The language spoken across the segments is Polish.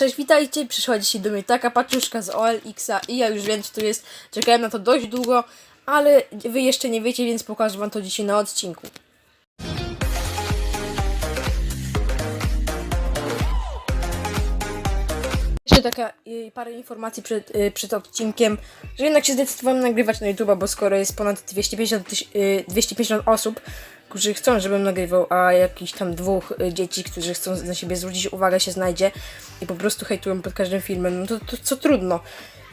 Cześć, witajcie. Przyszła dzisiaj do mnie taka paczuszka z OLX-a i ja już wiem, co tu jest. Czekałem na to dość długo, ale wy jeszcze nie wiecie, więc pokażę wam to dzisiaj na odcinku. Jeszcze taka y, parę informacji przed, y, przed odcinkiem, że jednak się zdecydowałem nagrywać na YouTube, bo skoro jest ponad 250, tyś, y, 250 osób, którzy chcą, żebym nagrywał, a jakiś tam dwóch y, dzieci, którzy chcą na siebie zwrócić uwagę się znajdzie i po prostu hejtują pod każdym filmem, no to, to co trudno.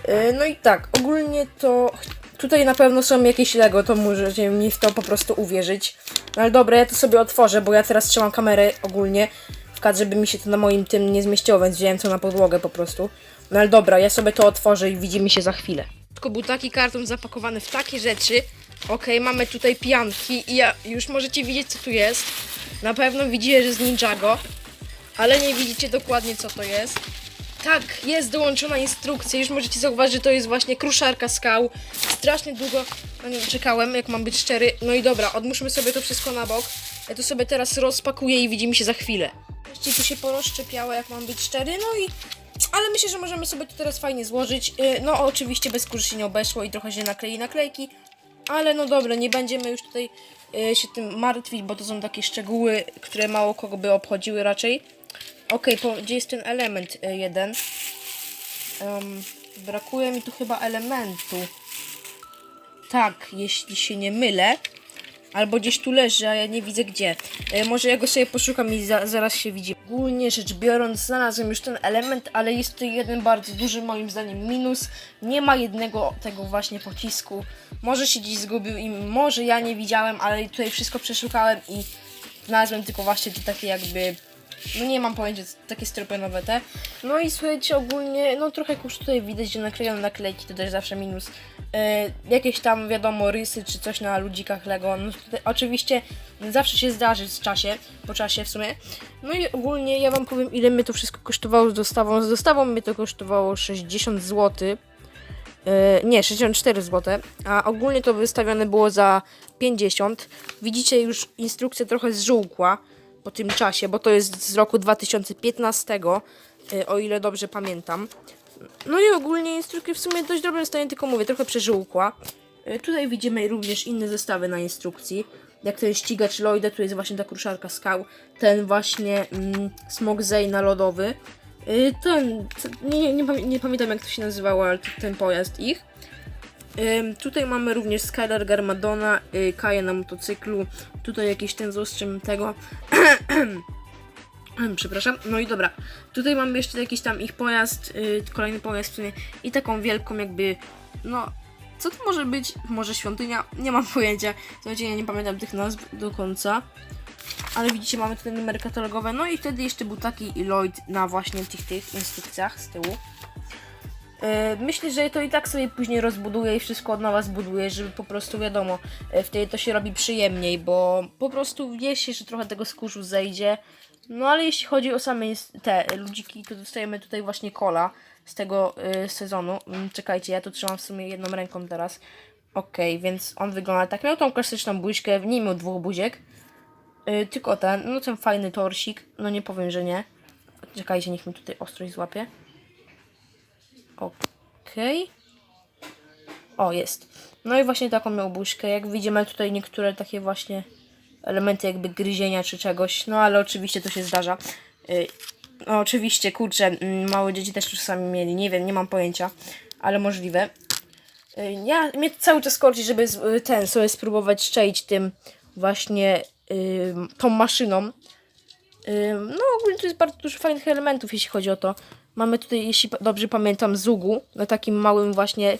Y, no i tak, ogólnie to tutaj na pewno są jakieś Lego, to możecie mi w to po prostu uwierzyć. No ale dobra, ja to sobie otworzę, bo ja teraz trzymam kamerę ogólnie w kadrze, żeby mi się to na moim tym nie zmieściło, więc wziąłem to na podłogę po prostu. No ale dobra, ja sobie to otworzę i widzimy się za chwilę. Tylko był taki karton zapakowany w takie rzeczy. Okej, mamy tutaj pianki i ja, już możecie widzieć co tu jest. Na pewno widzicie, że z Ninjago, ale nie widzicie dokładnie co to jest. Tak, jest dołączona instrukcja. Już możecie zauważyć, że to jest właśnie kruszarka skał. Strasznie długo na nią czekałem, jak mam być szczery. No i dobra, odmuszmy sobie to wszystko na bok. Ja to sobie teraz rozpakuję i widzimy się za chwilę. Wreszcie tu się porozszczepiało, jak mam być szczery. No i... Ale myślę, że możemy sobie to teraz fajnie złożyć. Yy, No oczywiście bez kurzu się nie obeszło i trochę się naklei naklejki. Ale no dobra, nie będziemy już tutaj yy, się tym martwić, bo to są takie szczegóły, które mało kogo by obchodziły raczej. Okej, po gdzie jest ten element y, jeden? Em, brakuje mi tu chyba elementu. Tak, jeśli się nie mylę. Albo gdzieś tu leży, a ja nie widzę gdzie. E, może ja go sobie poszukam i za, zaraz się widzi. Ogólnie rzecz biorąc, znalazłem już ten element, ale jest tu jeden bardzo duży moim zdaniem minus. Nie ma jednego tego właśnie pocisku. Może się gdzieś zgubił i może ja nie widziałem, ale tutaj wszystko przeszukałem i znalazłem tylko właśnie te takie jakby no nie mam pojęcia, takie styropianowe te. No i słuchajcie, ogólnie, no trochę kurz tutaj widać, że naklejone naklejki to też zawsze minus. E, jakieś tam, wiadomo, rysy czy coś na ludzikach Lego. No tutaj, oczywiście zawsze się zdarzy z czasie, po czasie w sumie. No i ogólnie ja wam powiem, ile mnie to wszystko kosztowało z dostawą. Z dostawą mnie to kosztowało 60 zł. E, nie, 64 zł, a ogólnie to wystawione było za 50. Widzicie już instrukcja trochę zżółkła po tym czasie, bo to jest z roku 2015, y, o ile dobrze pamiętam. No i ogólnie instrukcja w sumie dość dobrym stanie, tylko mówię, trochę przeżółkła. Y, Tutaj widzimy również inne zestawy na instrukcji. Jak ten ścigacz Lloyda, tu jest właśnie ta kruszarka skał. Ten właśnie mm, Smog Zayna lodowy. Y, Ten, nie, nie, nie, pamię- nie pamiętam jak to się nazywało, ale ten pojazd ich. Tutaj mamy również Skylar Garmadona, y, Kaja na motocyklu. Tutaj jakiś ten z ostrzem tego. Przepraszam. No i dobra. Tutaj mamy jeszcze jakiś tam ich pojazd, y, kolejny pojazd w sumie i taką wielką jakby, no, co to może być? Może świątynia? Nie mam pojęcia. Słuchajcie, ja nie pamiętam tych nazw do końca. Ale widzicie, mamy tutaj numery katalogowe. No i wtedy jeszcze był taki Lloyd na właśnie tych, tych instrukcjach z tyłu. E, Myślę, że to i tak sobie później rozbuduję i wszystko od nowa zbuduję, żeby po prostu wiadomo, e, wtedy to się robi przyjemniej, bo po prostu wie się, że trochę tego skórzu zejdzie. No ale jeśli chodzi o same te ludziki, to dostajemy tutaj właśnie kola z tego e, sezonu. Mm, Czekajcie, ja tu trzymam w sumie jedną ręką teraz. Okej, więc on wygląda tak. Miał tą klasyczną buźkę, nie miał dwóch buziek. Tylko ten, no ten fajny torsik. No nie powiem, że nie. Czekajcie, niech mi tutaj ostrość złapie. Okej. O, jest. No i właśnie taką miał buźkę. Jak widzimy tutaj niektóre takie właśnie elementy jakby gryzienia czy czegoś. No ale oczywiście to się zdarza. Yy, no oczywiście, kurczę, mm, małe dzieci też czasami mieli. Nie wiem, nie mam pojęcia. Ale możliwe. Yy, ja mnie cały czas korci, żeby y, ten sobie spróbować szczelić tym właśnie tą maszyną. No, ogólnie tu jest bardzo dużo fajnych elementów, jeśli chodzi o to. Mamy tutaj, jeśli dobrze pamiętam, zugu na takim małym właśnie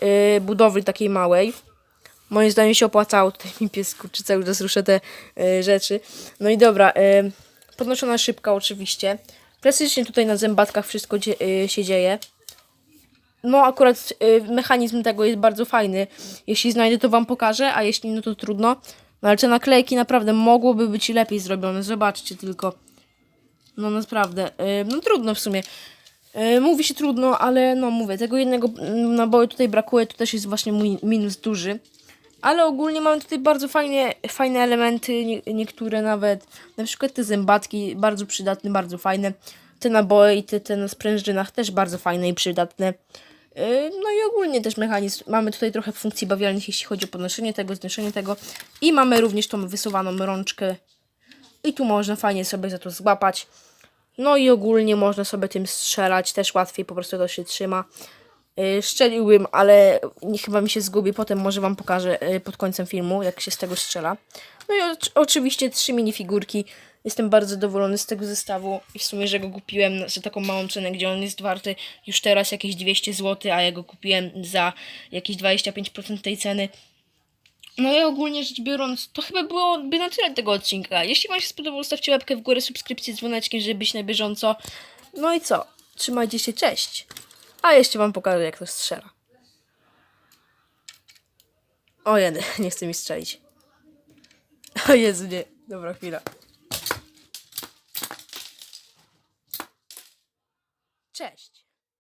yy, budowli takiej małej. Moim zdaniem się opłacało. Tutaj mi pies kurczy cały czas ruszę te yy, rzeczy. No i dobra, yy, podnoszona szybka oczywiście. Klasycznie tutaj na zębatkach wszystko dzie- yy, się dzieje. No akurat y, mechanizm tego jest bardzo fajny. Jeśli znajdę, to wam pokażę, a jeśli no to trudno. No ale te naklejki naprawdę mogłoby być lepiej zrobione. Zobaczcie tylko. No naprawdę. y, no trudno w sumie. Y, mówi się trudno, ale no mówię, tego jednego naboju tutaj brakuje, to też jest właśnie mój minus duży. Ale ogólnie mamy tutaj bardzo fajne, fajne elementy, nie, niektóre nawet, na przykład te zębatki, bardzo przydatne, bardzo fajne. te naboje i te, te na sprężynach też bardzo fajne i przydatne. Yy, No i ogólnie też mechanizm. Mamy tutaj trochę funkcji bawialnych, jeśli chodzi o podnoszenie tego, znoszenie tego. I mamy również tą wysuwaną rączkę. I tu można fajnie sobie za to złapać. No i ogólnie można sobie tym strzelać, też łatwiej po prostu to się trzyma. Yy, Szczeliłbym, ale nie, chyba mi się zgubi, potem może Wam pokażę yy, pod końcem filmu, jak się z tego strzela. No i oczy- oczywiście trzy minifigurki. Jestem bardzo zadowolony z tego zestawu i w sumie, że go kupiłem za taką małą cenę, gdzie on jest warty już teraz jakieś 200 zł, a ja go kupiłem za jakieś 25% tej ceny. No i ogólnie rzecz biorąc, to chyba byłoby na tyle tego odcinka. Jeśli Wam się spodobał, stawcie łapkę w górę, subskrypcję z dzwoneczkiem, żeby być na bieżąco. No i co? Trzymajcie się, cześć! A jeszcze Wam pokażę, jak to strzela. O jeden, nie chce mi strzelić. O Jezu, nie. Dobra, chwila. Cześć!